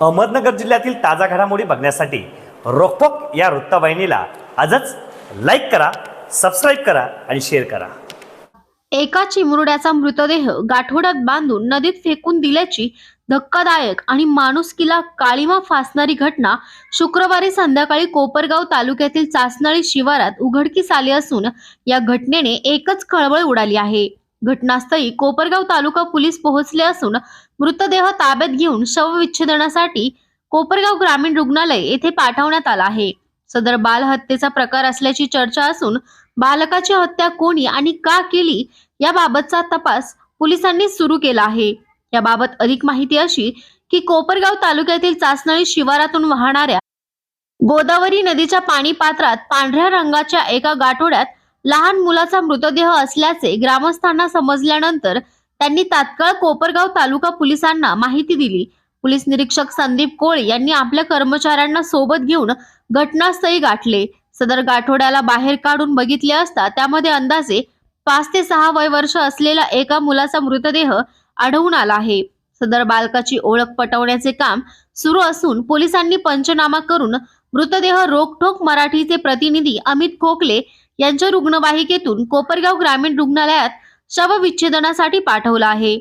अहमदनगर जिल्ह्यातील ताजा घडामोडी बघण्यासाठी रोकटोक या वृत्तवाहिनीला आजच लाईक करा सबस्क्राईब करा आणि शेअर करा. एका चिमुरड्याचा मृतदेह गाठोड्यात बांधून नदीत फेकून दिल्याची धक्कादायक आणि माणुसकीला काळीमा फासणारी घटना शुक्रवारी संध्याकाळी कोपरगाव तालुक्यातील चासनळी शिवारात उघडकीस आली असून या घटनेने एकच खळबळ उडाली आहे. घटनास्थळी कोपरगाव तालुका पोलीस पोहोचले असून मृतदेह ताब्यात घेऊन शवविच्छेदनासाठी कोपरगाव ग्रामीण रुग्णालय येथे पाठवण्यात आला आहे. सदर बालहत्येचा प्रकार असल्याची चर्चा असून बालकाची हत्या कोणी आणि का केली याबाबतचा तपास पोलिसांनी सुरू केला आहे. याबाबत अधिक माहिती अशी की कोपरगाव तालुक्यातील चाचणळी शिवारातून वाहणाऱ्या गोदावरी नदीच्या पाणी पात्रात पांढऱ्या रंगाच्या एका गाठोड्यात लहान मुलाचा मृतदेह असल्याचे ग्रामस्थांना समजल्यानंतर त्यांनी तात्काळ कोपरगाव तालुका पोलिसांना माहिती दिली. पोलीस निरीक्षक संदीप कोळे यांनी आपल्या कर्मचाऱ्यांना सोबत घेऊन घटनास्थळी गाठले. सदर गाठोड्याला बाहेर काढून बघितले असता त्यामध्ये अंदाजे पाच ते सहा वय वर्ष असलेला एका मुलाचा मृतदेह आढळून आला आहे. सदर बालकाची ओळख पटवण्याचे काम सुरू असून पोलिसांनी पंचनामा करून मृतदेह रोखोक मराठीचे प्रतिनिधी अमित खोकले यांच्या रुग्णवाहिकेतून कोपरगाव ग्रामीण रुग्णालयात शवविच्छेदनासाठी पाठवला आहे.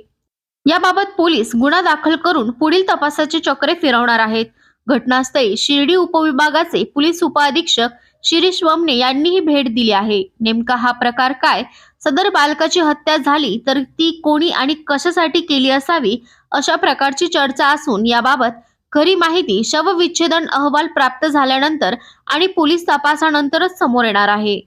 याबाबत पोलीस गुन्हा दाखल करून पुढील तपासाचे चक्रे फिरवणार आहेत. घटनास्थळी शिर्डी उपविभागाचे पोलीस उपअधीक्षक शिरीष वमने यांनीही भेट दिली आहे. नेमका हा प्रकार काय? सदर बालकाची हत्या झाली तर ती कोणी आणि कशासाठी केली असावी अशा प्रकारची चर्चा असून याबाबत खरी माहिती शवविच्छेदन अहवाल प्राप्त झाल्यानंतर आणि पोलीस तपासानंतरच समोर येणार आहे.